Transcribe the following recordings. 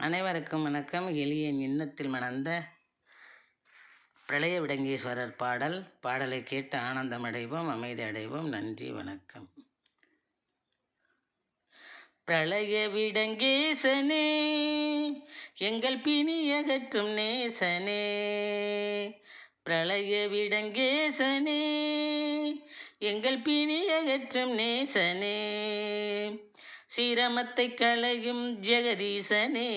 அனைவருக்கும் வணக்கம். எளியன் எண்ணத்தில் மணந்த பிரளய விடங்கீஸ்வரர் பாடல். பாடலை கேட்டு ஆனந்தம் அடைவோம் அமைதி அடைவோம் நன்றி வணக்கம். பிரளய விடங்கேசனே எங்கள் பிணியகற்றும் நேசனே பிரளய விடங்கேசனே எங்கள் பிணி அகற்றும் நேசனே சிரமத்தை களையும் ஜெகதீசனே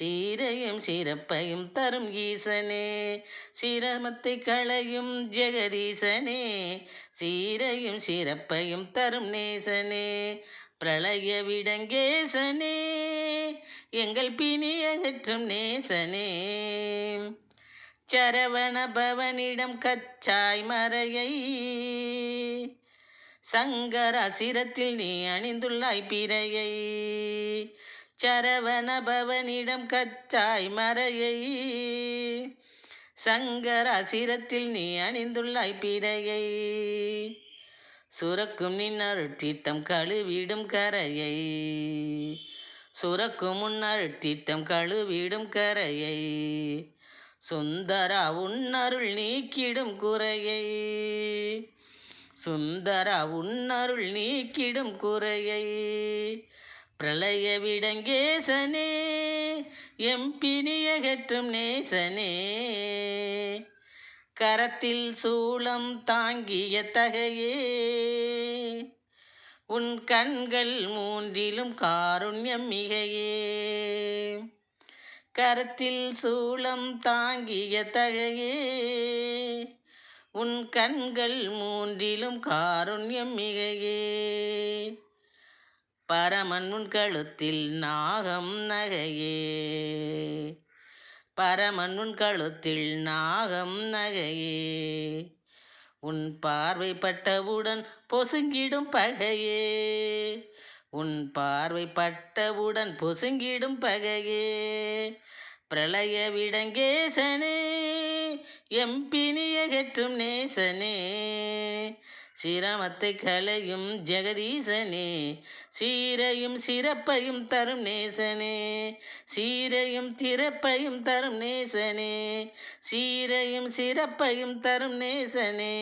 சீரையும் சிறப்பையும் தரும் ஈசனே. சிரமத்தை களையும் ஜெகதீசனே சீரையும் சிறப்பையும் தரும் நேசனே. பிரளய விடங்கேசனே எங்கள் பிணி அகற்றும் நேசனே. சரவண பவனிடம் கச்சாய் மறையை சங்கர சிரத்தில் நீ அணிந்துள்ளாய் பிறையை. சரவண பவனிடம் கச்சாய் மறையை. சங்கர சிரத்தில் நீ அணிந்துள்ளாய் பிறையை. சுரக்கும் நின்னருள் தீர்த்தம் கழுவிடும் கரையை. சுரக்கும் முன்னருள் தீர்த்தம் கழுவிடும் கரையை. சுந்தரா உன்னருள் நீக்கிடும் குறையை. சுந்தரா உன்னருள் நீக்கிடும் குறையை பிரளய விடங்கேசனே எம்பினியகற்றும் நேசனே. கரத்தில் சூளம் தாங்கிய தகையே உன் கண்கள் மூன்றிலும் காருண்யம் மிகையே. கரத்தில் சூளம் தாங்கிய தகையே உன் கண்கள் மூன்றிலும் காருண்யம் மிகையே. பரமன் உன் கழுத்தில் நாகம் நகையே. பரமன் உன் கழுத்தில் நாகம் நகையே. உன் பார்வைப்பட்டவுடன் பொசுங்கிடும் பகையே. உன் பார்வைப்பட்டவுடன் பொசுங்கிடும் பகையே. பிரளய விடங்கேசனே எம்பினியகற்றும் நேசனே சிரமத்தை களையும் ஜெகதீசனே சீரையும் சிறப்பையும் தரும் நேசனே சீரையும் திறப்பையும் தரும் நேசனே சீரையும் சிறப்பையும் தரும் நேசனே.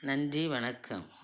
நன்றி வணக்கம்.